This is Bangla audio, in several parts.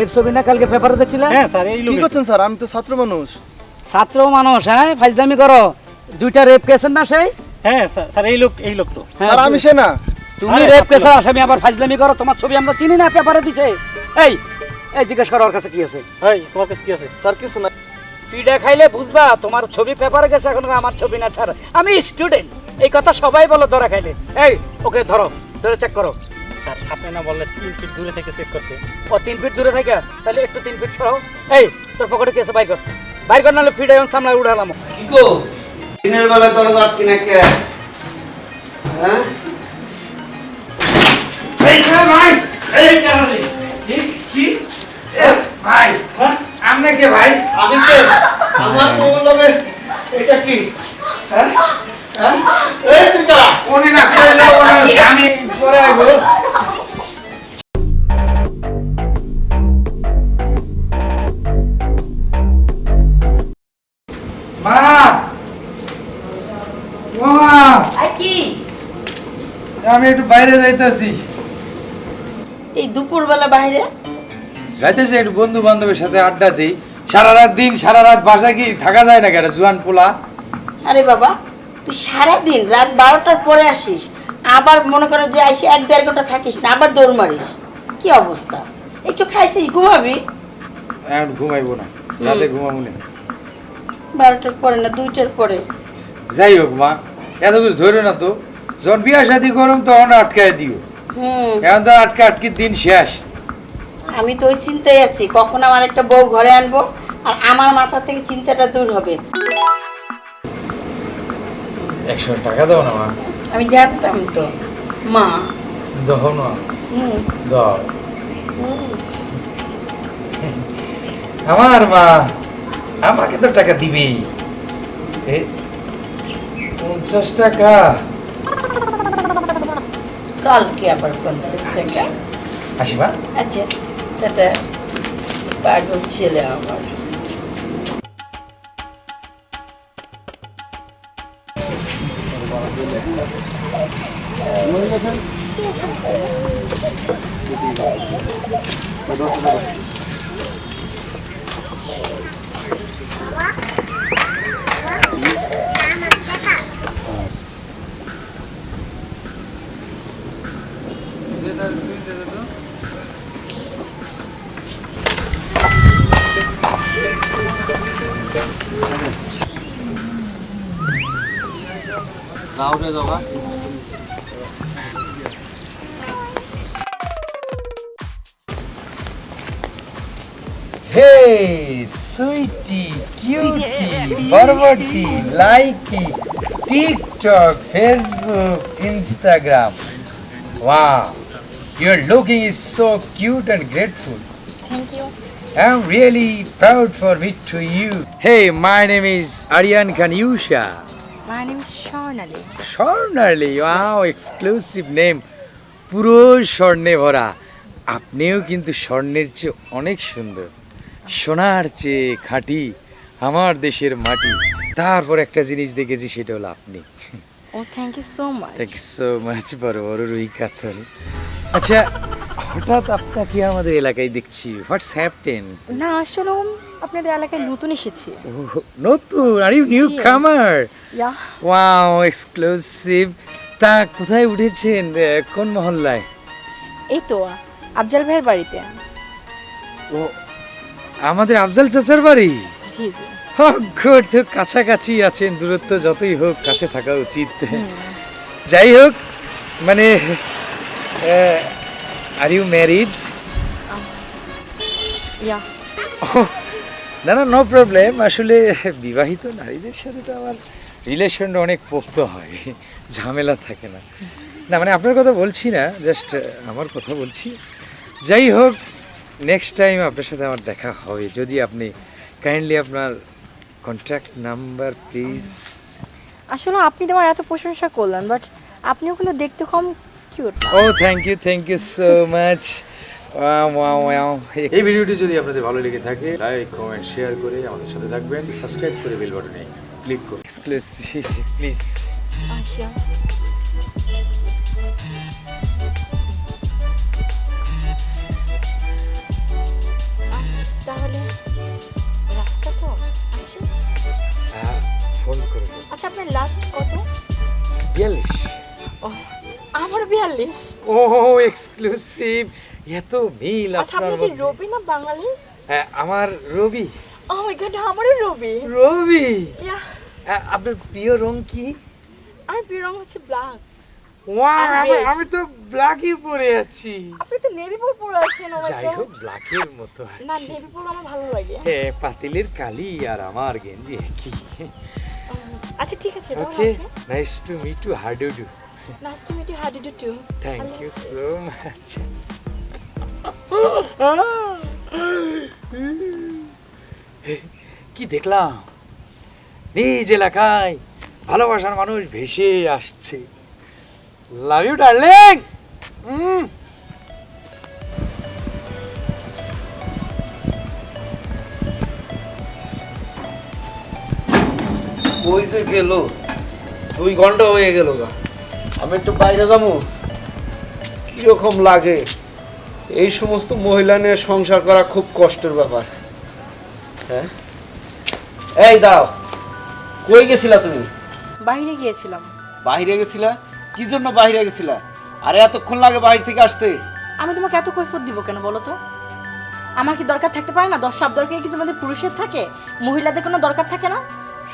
এর ছবি না কালকে পেপারে হ্যাঁ স্যার এই কি করছেন স্যার? আমি তো ছাত্র মানুষ। ছাত্র মানুষ হ্যাঁ? করো। দুইটা রেপ কেসের না সেই? হ্যাঁ স্যার স্যার এই লোক এই লোক তো। হ্যাঁ, স্যার আমি সে না। তুমি রেপ ছাত্র। কেসের আসামি আবার ফাইজলামি করো। তোমার ছবি আমরা চিনি না পেপারে দিছে। এই এই জিজ্ঞেস করো ওর কাছে কি আছে? এই তোমার কাছে কি আছে? স্যার কিছু না। পিডা খাইলে বুঝবা তোমার ছবি পেপারে গেছে এখন আমার ছবি না ছাড় আমি স্টুডেন্ট এই কথা সবাই বলো ধরা খাইলে। এই ওকে ধরো ধরে চেক করো। স্যার আপনি না বললেন তিন ফিট দূরে থেকে চেক করতে। ও তিন ফিট দূরে থাকে? তাহলে একটু তিন ফিট সরাও। এই তোর পকেটে কি আছে? বাইর কর। বাইর কর নাহলে ফিট এখন সামলায় উঠালাম কি গো? দিনের বেলা না কে? হ্যাঁ? এই কে ভাই এই কারণে কি কি? এ, ভাই হ্যাঁ? কে ভাই? আমি কে? আমার মোবাইল লগে এটা কি? হ্যাঁ? হ্যাঁ? এই তুই না। আমি পরে আইবো। মা ও মা! আর কি? আমি একটু বাইরে যাইতাছি। এই দুপুরবেলা বাইরে? যাইতেছি একটু বন্ধু বান্ধবের সাথে আড্ডা দিই। সারা রাত দিন সারা রাত বাসা কি থাকা যায় না কেন জুয়ান পোলা? আরে বাবা তুই রাত বারোটার পরে আসিস আবার মনে করো যে আইসি এক দেড় ঘণ্টা থাকিস না আবার দৌড় মারিস। কি অবস্থা? একটু খাইছিস ঘুমাবি? এখন ঘুমাইবো না রাতে ঘুমাবো না। বারোটার পরে না দুইটার পরে। যাই হোক মা এত কিছু ধরে না তো। যখন বিয়া শাদি করুম তখন আটকায় দিও। হুম। এখন তো আটকে আটকে দিন শেষ। আমি তো ওই চিন্তায় আছি কখন আমার একটা বউ ঘরে আনব আর আমার মাথা থেকে চিন্তাটা দূর হবে। একশো টাকা দাও না মা। আমি জানতাম তো মা। দাও না। হুম। দাও। আমার মা আমাকে তো টাকা দিবে। এ পঞ্চাশ টাকা। কালকে আবার পঞ্চাশ টাকা। আসিবা আচ্ছা। সেটা পাগল ছেলে আমার। Hey, sweetie, cutie, barbati, likey, TikTok, Facebook, Instagram. Wow, your looking is so cute and grateful. Thank you. I'm really proud for meet to you. Hey, my name is Aryan Kanyusha. My name is Sharnali. Swarnali wow exclusive name পুরো স্বর্ণে ভরা। আপনিও কিন্তু স্বর্ণের চেয়ে অনেক সুন্দর। সোনার চেয়ে খাঁটি আমার দেশের মাটি। তারপর একটা জিনিস দেখেছি সেটা হলো আপনি। Oh, thank you so much. Thank you so much বড় বড় রুই কাতল। আচ্ছা হঠাৎ আপনাকে আমাদের এলাকায় দেখছি। হোয়াটস হ্যাপটেন না আসলে আপনাদের এলাকায় নতুন এসেছি। নতুন? Are you newcomer wow exclusive তা কোথায় উঠেছেন? কোন মহল্লায়? এই তো আফজাল ভাইয়ের বাড়িতে। ও আমাদের আফজাল চাচার বাড়ি? জি জি। গুড কাছাকাছি আছেন দূরত্ব যতই হোক কাছে থাকা উচিত। যাই হোক মানে আর ইউ ম্যারিড ইয়া না না নো প্রবলেম আসলে বিবাহিত নারীদের সাথে তো আমার রিলেশনটা অনেক পোক্ত হয়। ঝামেলা থাকে না। না মানে আপনার কথা বলছি না জাস্ট আমার কথা বলছি। যাই হোক নেক্সট টাইম আপনার সাথে আমার দেখা হবে। যদি আপনি কাইন্ডলি আপনার কন্ট্যাক্ট নাম্বার প্লিজ আসলে আপনি তো আমার এত প্রশংসা করলেন বাট আপনি কিন্তু দেখতে কম cute O thank you thank you so much এই ভিডিওটি যদি আপনাদের ভালো লেগে থাকে লাইক কমেন্ট শেয়ার করে আমাদের সাথে থাকবেন। সাবস্ক্রাইব করে বেল বাটনে ক্লিক করুন। এক্সক্লুসিভ প্লিজ আচ্ছা আমার ও এক্সক্লুসিভ এত মিল আচ্ছা আপনার কি রবি না বাঙালি? হ্যাঁ, আমার রবি। ও মাই গড আমারও রবি। রবি? হ্যাঁ, আপনার প্রিয় রং কি? আমার প্রিয় রং হচ্ছে ব্ল্যাক ওয়াও আমি আমি তো ব্ল্যাকই পরে আছি। আপনি তো নেভি ব্লু পরে আছেন ও যাই হোক ব্ল্যাকের মতো না। নেভি ব্লু আমার ভালো লাগে। হ্যাঁ পাতিলের কালি আর আমার গেঞ্জি একই। আচ্ছা ঠিক আছে okay nice to meet to how do do nice to meet you how do do to thank you so much কি দেখলাম? নিজ এলাকায় ভালোবাসার মানুষ ভেসে আসছে। লাভ ইউ ডার্লিং ওই যে গেল দুই ঘণ্টা হয়ে গেল গা। আমি একটু বাইরে যাব। কীরকম লাগে? এই সমস্ত মহিলা নিয়ে সংসার করা খুব কষ্টের ব্যাপার। হ্যাঁ? এই দাও কই গেছিলা তুমি? বাইরে গিয়েছিলাম। বাইরে গেছিলা? কি জন্য বাইরে গেছিলা? আরে এতক্ষণ লাগে বাইরে থেকে আসতে। আমি তোমাকে এত কৈফত দিব কেন বলো তো? আমার কি দরকার থাকতে পারে না? দশ সব দরকার কি তোমাদের পুরুষের থাকে? মহিলাদের কোনো দরকার থাকে না?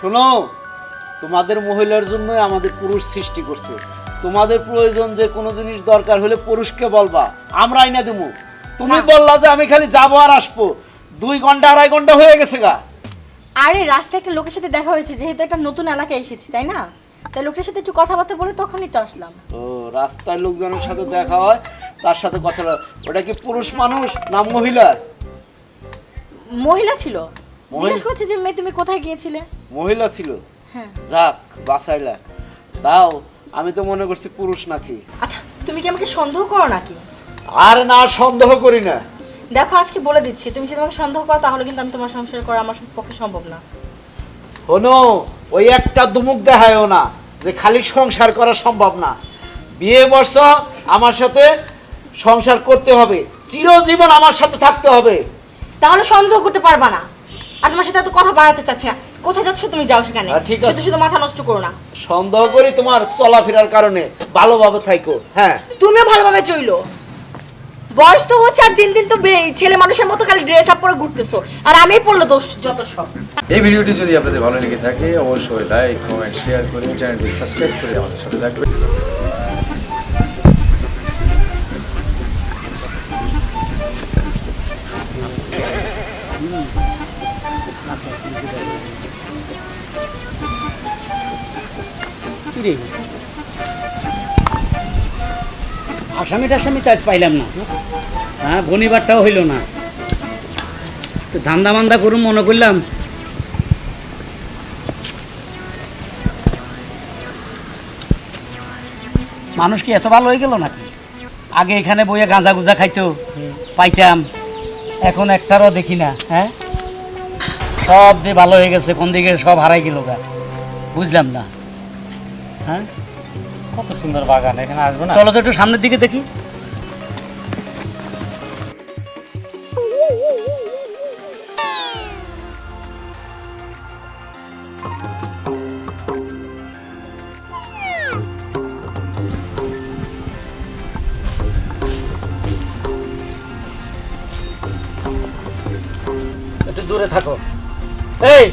শোনো তোমাদের মহিলার জন্য আমাদের পুরুষ সৃষ্টি করছে। তোমাদের প্রয়োজন যে কোনো জিনিস দরকার হলে পুরুষকে বলবা আমরা আইনা দেবো তুমি বললা যে আমি খালি যাব আর আসব। দুই ঘণ্টা আড়াই ঘণ্টা হয়ে গেছে গা। আরে রাস্তায় একটা লোকের সাথে দেখা হয়েছে যেহেতু একটা নতুন এলাকায় এসেছি তাই না? তাই লোকটার সাথে একটু কথাবার্তা বলে তখনই তো আসলাম। ও রাস্তায় লোকজনের সাথে দেখা হয় তার সাথে কথা বলা। ওটা কি পুরুষ মানুষ না মহিলা? মহিলা ছিল? জিজ্ঞেস করছে যে মেয়ে তুমি কোথায় গিয়েছিলে? মহিলা ছিল? হ্যাঁ। যাক বাঁচাইলা তাও আমি তো মনে করছি পুরুষ নাকি। আচ্ছা তুমি কি আমাকে সন্দেহ করো নাকি? আর না সন্দেহ করি না। দেখো আজকে বলে দিচ্ছি তুমি যদি আমাকে সন্দেহ করো তাহলে কিন্তু আমি তোমার সংসার করা আমার পক্ষে সম্ভব না। হনো ওই একটা দুমুক দেখায়ও না যে খালি সংসার করা সম্ভব না। বিয়ে বর্ষ আমার সাথে সংসার করতে হবে। চিরজীবন আমার সাথে থাকতে হবে। তাহলে সন্দেহ করতে পারবা না। আর তোমার সাথে এত কথা বাড়াতে চাচ্ছি না। কোথায় যাচ্ছ তুমি? যাও সেখানে। ঠিক আছে। শুধু শুধু মাথা নষ্ট করো না। সন্দেহ করি তোমার চলাফেরার কারণে ভালোভাবে থাইকো। হ্যাঁ। তুমিও ভালোভাবে চইলো। বয়স তো হচ্ছে আর দিন দিন তো বে- ছেলে মানুষের মতো খালি ড্রেস আপ পরে ঘুরতেছো। আর আমি পড়ল দোষ যত সব। এই ভিডিওটি যদি আপনাদের ভালো লেগে থাকে অবশ্যই লাইক কমেন্ট শেয়ার করে চ্যানেলটি সাবস্ক্রাইব করে আমাদের সাথে থাকবেন। কিরে আসামি টাসামি তো আজ পাইলাম না। হ্যাঁ বনিবারটাও হইল না। তো ধান্দা মান্দা করুন, মনে করলাম। মানুষ কি এত ভালো হয়ে গেল নাকি? আগে এখানে বইয়ে গাঁজা গুজা খাইতো, পাইতাম। এখন একটারও দেখি না হ্যাঁ? সব যে ভালো হয়ে গেছে, কোন দিকে সব হারাই গেল গা। বুঝলাম না। হ্যাঁ? কত সুন্দর বাগান এখানে আসব না? চলো তো একটু সামনের দিকে দেখি। একটু দূরে থাকো। এই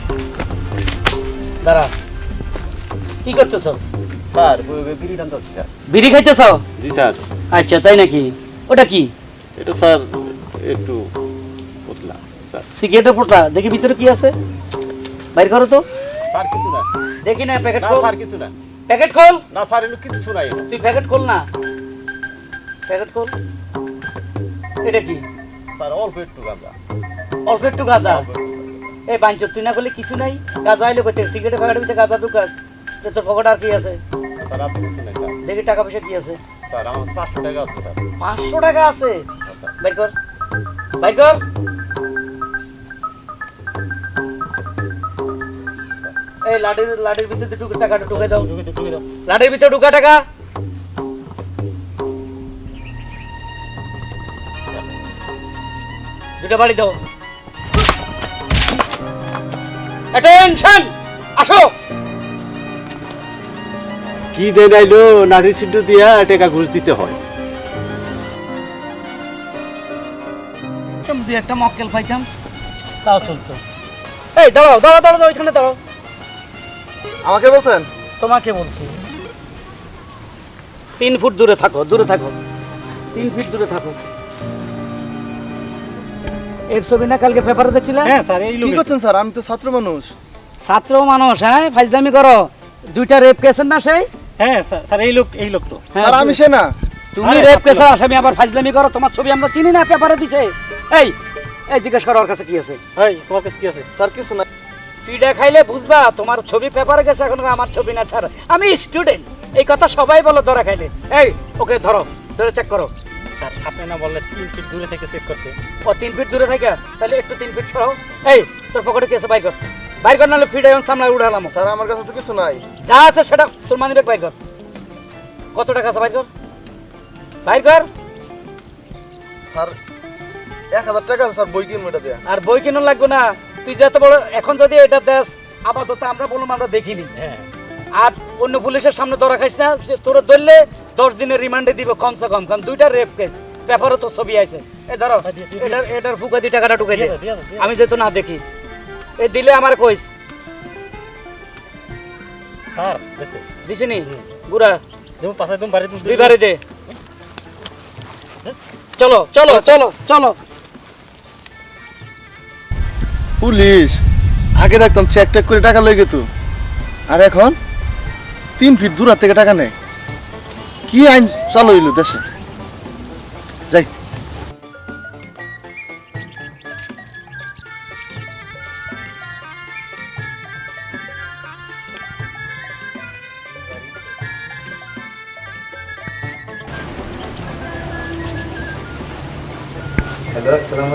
দাঁড়া। কি করতেছ স্যার বিড়ি টানতে স্যার। বিড়ি খাইতেছ? জি স্যার। আচ্ছা তাই নাকি? ওটা কি? এটা স্যার একটু পতলা সিগারেটের ফোঁটা দেখি ভিতরে কি আছে। বাইর করো তো। স্যার কিছু না। দেখি না প্যাকেট খোল। স্যার কিছু না। প্যাকেট খোল। না স্যার এগুলো কিছু নাই। তুই প্যাকেট খোল না। প্যাকেট খোল। এটা কি? স্যার অল্প একটু গাঁজা। অল্প একটু গাঁজা? এই বাঞ্চর তুই না করলে কিছু নাই। গাঁজা আইলে করতে সিগারেট প্যাকেটের ভিতরে গাঁজা ঢুকাস। তোর পকেট আর কি আছে? স্যার আপনি কিছু নাই স্যার। দেখি টাকা পয়সা কি আছে? স্যার আমার পাঁচশো টাকা আছে স্যার। পাঁচশো টাকা আছে? বাইর কর। বাইর কর। এই লাডির লাডির ভিতরে ঢুকে ঢুকে দাও। লাডির ভিতরে ঢুকা টাকা। দুটা বাড়ি দাও। অ্যাটেনশন আসো! কি দেন আইলো? নারী সিদ্ধ দিয়া টাকা ঘুষ দিতে হয়। দুই একটা মক্কেল পাইতাম তাও চলতো। এই দাঁড়াও দাঁড়াও দাঁড়াও এখানে দাঁড়াও। আমাকে বলছেন? তোমাকে বলছি। তিন ফুট দূরে থাকো দূরে থাকো। তিন ফিট দূরে থাকো। এর ছবি না কালকে পেপারে দেখছিলে? হ্যাঁ স্যার এই লোক করছেন স্যার? আমি তো ছাত্র মানুষ। ছাত্র মানুষ হ্যাঁ? ফাইজদামি করো। দুইটা রেপ কেসের না সেই? হ্যাঁ স্যার স্যার এই লোক এই লোক তো। স্যার আমি সে না। তুমি রেপ কেসের আসামি আবার ফাইজলামি করো তোমার ছবি আমরা চিনি না পেপারে দিছে। এই এই জিজ্ঞেস করো ওর কাছে কি আছে। এই তোমার কাছে কি আছে? স্যার কিছু না। পিঠা খাইলে বুঝবা তোমার ছবি পেপারে গেছে এখন আমার ছবি না ছাড় আমি স্টুডেন্ট এই কথা সবাই বলো ধরা খাইলে। এই ওকে ধরো ধরে চেক করো। স্যার আপনি না বললেন তিন ফিট দূরে থেকে চেক করতে। ও তিন ফিট দূরে থাকে? তাহলে একটু তিন ফিট সরাও। এই তোর পকেটে কি আছে? বাইর কর। বাইর কর নাহলে ফিট এখন সামনে উঠালাম। স্যার আমার কাছে তো কিছু নাই। যা আছে সেটা তোর মানি ব্যাগ বাইর কর। কত টাকা আছে বাইর কর? বাইর কর। স্যার এক হাজার টাকা আছে স্যার বই কিনবো এটা দেয়া। আর বই কিনো লাগবে না। তুই যত বড় এখন যদি এটা দেশ আপাতত আমরা বললাম আমরা দেখিনি। হ্যাঁ। আর অন্য পুলিশের সামনে ধরা খাইস না যে তোরা ধরলে দশ দিনের রিমান্ডে দিব কমসে কম। কারণ দুইটা রেপ কেস পেপারও তো ছবি আছে। এ ধরো এটার এটার ফুকা দিয়ে টাকাটা ঢুকে দে। আমি যেহেতু না দেখি। এ দিলে আমার কইস। স্যার দেশে দিছিনি গুড়া। যেমন পাশে তুমি বাড়ি দুই বারে দে। চলো চলো চলো। চলো পুলিশ আগে দেখতাম চেক টেক করে টাকা লই তো। আর এখন? তিন ফিট দূর থেকে টাকা নেয়। কি আইন চালু হইল দেশে?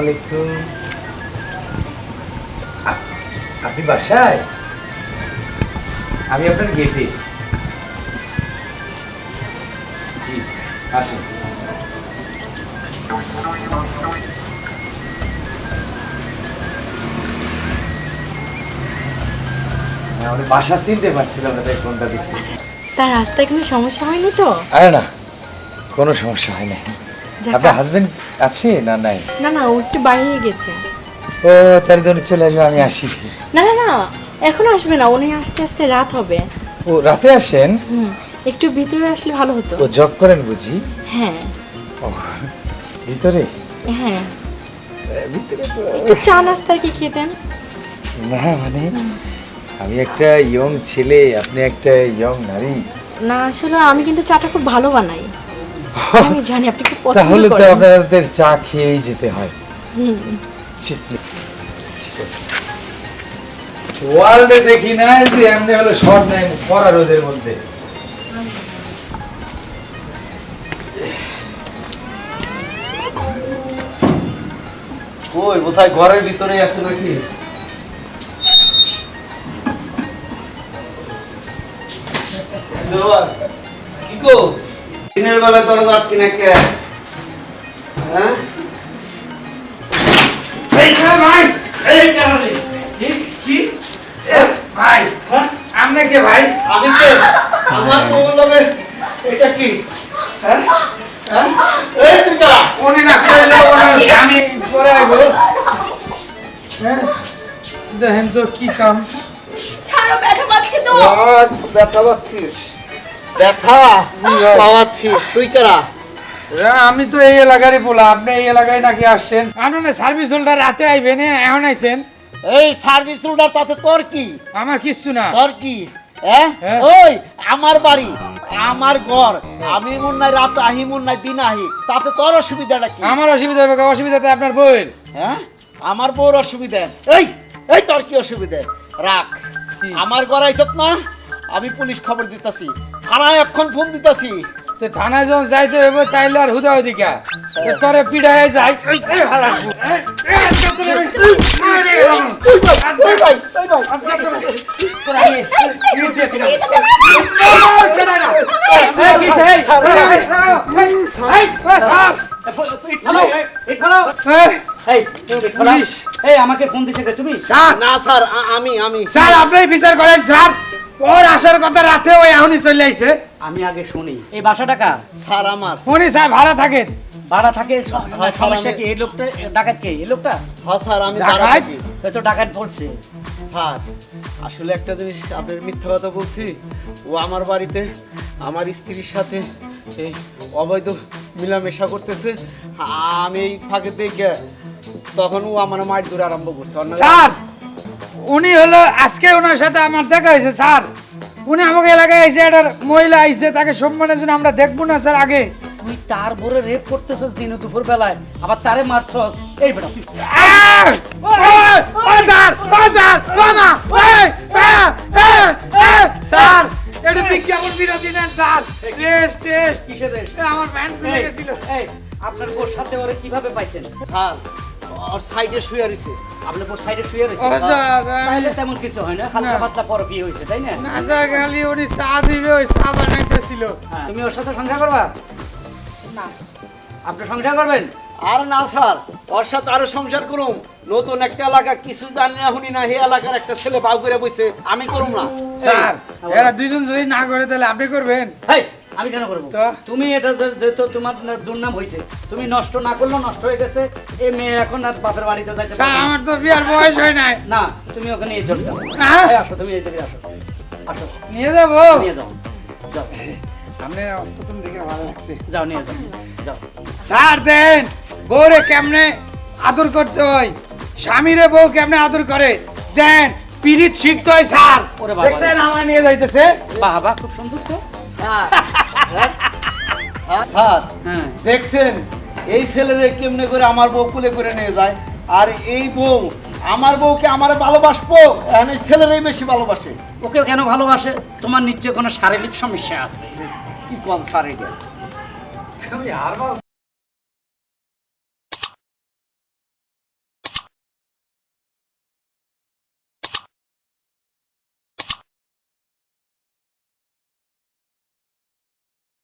আলাইকুম আপনি বাসায়? আমি আপনার গেটে। জি আসুন। হ্যাঁ, আমাদের বাসা চিনতে পারছিলাম না তাই ফোনটা দিচ্ছি। তার রাস্তায় কোনো সমস্যা হয়নি তো? আরে না কোনো সমস্যা হয় না যাক, আপনার হাজবেন্ড আছে না নাই? না না ও একটু বাইরে গেছে। ও তাহলে ধরে চলে আসবে আমি আসি। না না না এখন আসবে না উনি আস্তে আস্তে রাত হবে। ও রাতে আসেন? একটু ভিতরে আসলে ভালো হতো। ও জব করেন বুঝি? হ্যাঁ। ও ভিতরে? হ্যাঁ। ভিতরে চা নাস্তা কি খেতেন না মানে আমি একটা ইয়ং ছেলে আপনি একটা ইয়ং নারী। না আসলে আমি কিন্তু চাটা খুব ভালো বানাই। আমি জানি আপনি খুব পছন্দ তাহলে তো আপনাদের চা খেয়েই যেতে হয়। হুম। ওয়ার্ল্ডে দেখি না যে এমনি হলো শর্ট নাই পড়া রোদের মধ্যে। কই কোথায় ঘরের ভিতরে আছে নাকি? কি গো দিনের বেলা দরজা আটকি না কে? হ্যাঁ? এই ভাই? এই কারণে কি? ভাই হ্যাঁ? কে ভাই? আমি কে? আমার মোবাইল লগে এটা কি? হ্যাঁ? হ্যাঁ? এই তুই কারা না আইবো। হ্যাঁ? দেখেন তো কি কাম। ছাড়ো ব্যথা পাচ্ছি তো। ব্যথা পাচ্ছিস। ব্যথা তুই কারা? আমি তো এই এলাকারই বলা আপনি এই এলাকায় নাকি আসছেন? আপনার সার্ভিস হোল্ডার রাতে আইবেন এখন আইছেন? এই সার্ভিস হোল্ডার তাতে তোর কি? আমার কিচ্ছু না। তোর কি? হ্যাঁ হ্যাঁ। ওই আমার বাড়ি আমার ঘর। আমি মন নাই রাত আহি মন নাই দিন আহি। তাতে তোর অসুবিধাটা কি? আমার অসুবিধা হবে অসুবিধাতে? আপনার বউয়ের? হ্যাঁ? আমার বউর অসুবিধা। এই এই তোর কি অসুবিধা? রাখ। আমার ঘর আইছত না আমি পুলিশ খবর দিতাছি। থানায় এখন ফোন দিতাছি তো থানায় যখন যাইতে হবে তাইলে আর হুদা ওদিকা তোরে পিড়ায় যাই এই আমাকে ফোন দিছে তুমি স্যার না স্যার আমি আমি স্যার আপনি বিচার করেন স্যার ওর আসার কথা রাতে ওই এখনই চলে আইছে। আমি আগে শুনি। এই বাসাটা কার? স্যার আমার। উনি স্যার ভাড়া থাকেন। ভাড়া থাকে? হ্যাঁ, সমস্যা কি? এই লোকটা ডাকাত কে? এই লোকটা? হ্যাঁ স্যার আমি ডাকাত? ডাকাত বলছে। স্যার আসলে একটা জিনিস আপনার মিথ্যা কথা বলছি। ও আমার বাড়িতে আমার স্ত্রীর সাথে এই অবৈধ মিলামেশা করতেছে। আমি এই ফাঁকে দেখে তখন ও আমার মার দূরে আরম্ভ করছে। স্যার উনি হলো আজকে ওনার সাথে আমার দেখা হয়েছে স্যার উনি আমাকে এলাকায় এসে একটা মহিলা আইছে তাকে সম্মানের জন্য আমরা দেখব না স্যার আগে তুই তার বরে রেপ করতেছস দিন দুপুর বেলায় আবার তারে মারছস এই বেটা তুই স্যার স্যার! স্যার এটা বিজ্ঞাপন বিরোধী নেন স্যার টেস্ট টেস্ট কিসের রেস আমার প্যান্ট খুলে গেছিল এই, আপনার বোর সাথে ওরে কীভাবে পাইছেন স্যার ওর সাইডে শুয়ে রয়েছে। আপনি পর সাইডে শুয়ে স্যার তাহলে তেমন কিছু হয় না হালকা। পাতলা পর বিয়ে হয়েছে তাই না? না স্যার খালি উনি চা দিবে ওই চা বানাইতেছিল। হ্যাঁ, তুমি ওর সাথে সংসার করবা? না। আপনি সংসার করবেন? আর না স্যার ওর সাথে আরও সংসার করুম। নতুন একটা এলাকা কিছু জানি না শুনি না এই এলাকার একটা ছেলে বাউ করে বসে আমি করুম না। স্যার এরা দুইজন যদি না করে তাহলে আপনি করবেন? হেই আমি কেন করব? তো? তুমি এটা যেহেতু তোমার দুর্নাম হয়েছে তুমি নষ্ট না করলেও নষ্ট হয়ে গেছে এই মেয়ে এখন আর বাপের বাড়িতে না। আমার তো বিয়ার বয়স হয় নাই। না তুমি ওখানে এই চলে যাও। হ্যাঁ? আসো তুমি এই দিকে আসো। আসো। নিয়ে যাব? নিয়ে যাও। যাও। আপনি প্রথম দিকে ভালো লাগছে। যাও নিয়ে যাও। যাও। স্যার দেন! বউরে কেমনে আদর করতে হয়? স্বামীরে বউ কেমনে আদর করে? দেন পিরিত শিখতে হয় স্যার। ওরে দেখছেন আমার নিয়ে যাইতেছে? বাহ বাহ খুব সুন্দর তো। স্যার। স্যার? হ্যাঁ। দেখছেন এই ছেলেরে কেমনে করে আমার বউ কুলে করে নিয়ে যায়? আর এই বউ আমার বউকে আমার ভালোবাসবো? এখানে ছেলেরাই বেশি ভালোবাসে। ওকে কেন ভালোবাসে? তোমার নিশ্চয় কোনো শারীরিক সমস্যা আছে। কি কোন বল